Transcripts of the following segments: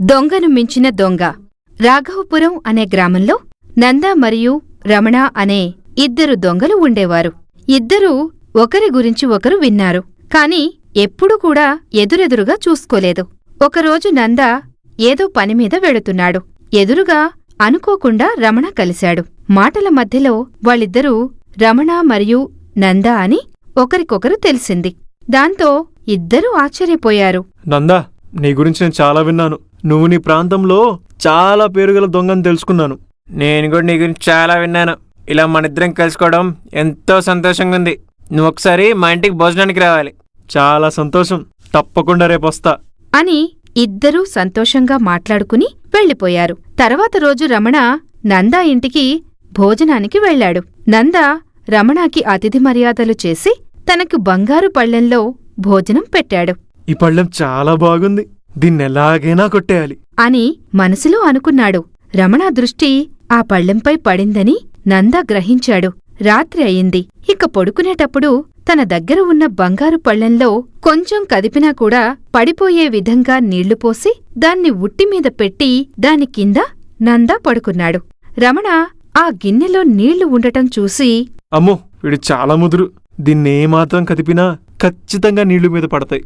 దొంగను మించిన దొంగ. రాఘవపురం అనే గ్రామంలో నంద మరియు రమణ అనే ఇద్దరు దొంగలు ఉండేవారు. ఇద్దరూ ఒకరి గురించి ఒకరు విన్నారు. కాని ఎప్పుడూ కూడా ఎదురెదురుగా చూసుకోలేదు. ఒకరోజు నంద ఏదో పనిమీద వెళుతున్నాడు. ఎదురుగా అనుకోకుండా రమణ కలిశాడు. మాటల మధ్యలో వాళ్ళిద్దరూ రమణ మరియు నంద అని ఒకరికొకరు తెలిసింది. దాంతో ఇద్దరూ ఆశ్చర్యపోయారు. నందా నీ గురించి నేను చాలా విన్నాను. నువ్వు నీ ప్రాంతంలో చాలా పేరుగల దొంగని తెలుసుకున్నాను. నేను కూడా నీ గురించి చాలా విన్నాను. ఇలా మన ఇద్దరం కలుసుకోవడం ఎంతో సంతోషంగా ఉంది. నువ్వు ఒకసారి మా ఇంటికి భోజనానికి రావాలి. చాలా సంతోషం. తప్పకుండా రేపొస్తా అని ఇద్దరూ సంతోషంగా మాట్లాడుకుని వెళ్ళిపోయారు. తర్వాత రోజు రమణ నందా ఇంటికి భోజనానికి వెళ్ళాడు. నంద రమణకి అతిథి మర్యాదలు చేసి తనకు బంగారు పళ్ళెంలో భోజనం పెట్టాడు. ఈ పళ్ళెం చాలా బాగుంది. దీన్ని ఎలాగైనా కొట్టేయాలి. అని మనసులో అనుకున్నాడు. రమణ దృష్టి ఆ పళ్ళెంపై పడిందని నంద గ్రహించాడు. రాత్రి అయింది. ఇక పడుకునేటప్పుడు తన దగ్గర ఉన్న బంగారు పళ్ళెంలో కొంచెం కదిపినా కూడా పడిపోయే విధంగా నీళ్ళు పోసి దాన్ని ఉట్టిమీద పెట్టి దాని కింద నంద పడుకున్నాడు. రమణ ఆ గిన్నెలో నీళ్ళు ఉండటం చూసి అమ్మో వీడు చాలా ముదురు. దీన్ని ఏమాత్రం కదిపినా ఖచ్చితంగా నీళ్ళు మీద పడతాయి.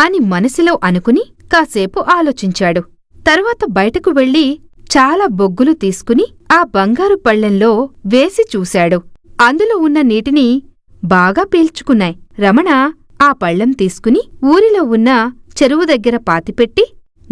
అని మనసులో అనుకుని కాసేపు ఆలోచించాడు. తర్వాత బయటకు వెళ్ళి చాలా బొగ్గులు తీసుకుని ఆ బంగారు పళ్ళెంలో వేసి చూశాడు. అందులో ఉన్న నీటిని బాగా పీల్చుకున్నాయి. రమణ ఆ పళ్ళెం తీసుకుని ఊరిలో ఉన్న చెరువు దగ్గర పాతిపెట్టి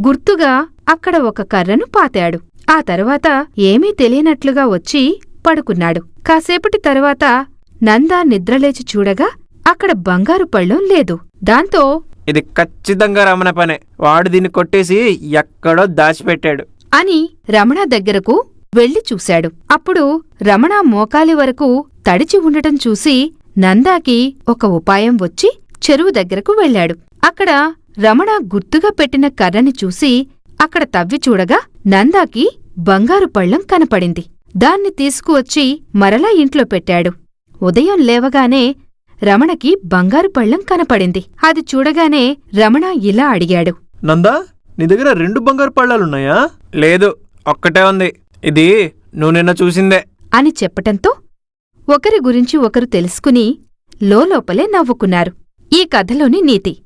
గుర్తుగా అక్కడ ఒక కర్రను పాతాడు. ఆ తర్వాత ఏమీ తెలియనట్లుగా వచ్చి పడుకున్నాడు. కాసేపటి తర్వాత నందా నిద్రలేచి చూడగా అక్కడ బంగారు పళ్ళం లేదు. దాంతో ఇది ఖచ్చితంగా రమణ పనే. వాడు దీన్ని కొట్టేసి ఎక్కడో దాచిపెట్టాడు. అని రమణ దగ్గరకు వెళ్ళి చూశాడు. అప్పుడు రమణ మోకాలి వరకు తడిచి ఉండటం చూసి నందాకి ఒక ఉపాయం వచ్చి చెరువు దగ్గరకు వెళ్ళాడు. అక్కడ రమణ గుర్తుగా పెట్టిన కర్రని చూసి అక్కడ తవ్వి చూడగా నందాకి బంగారు పళ్ళం కనపడింది. దాన్ని తీసుకువచ్చి మరలా ఇంట్లో పెట్టాడు. ఉదయం లేవగానే రమణకి బంగారు పళ్ళెం కనపడింది. అది చూడగానే రమణ ఇలా అడిగాడు. నందా నీ దగ్గర రెండు బంగారు పళ్ళాలున్నాయా? లేదు ఒక్కటే ఉంది. ఇది నువ్వు నిన్న చూసిందే. అని చెప్పటంతో ఒకరి గురించి ఒకరు తెలుసుకుని లోలోపలే నవ్వుకున్నారు. ఈ కథలోని నీతి.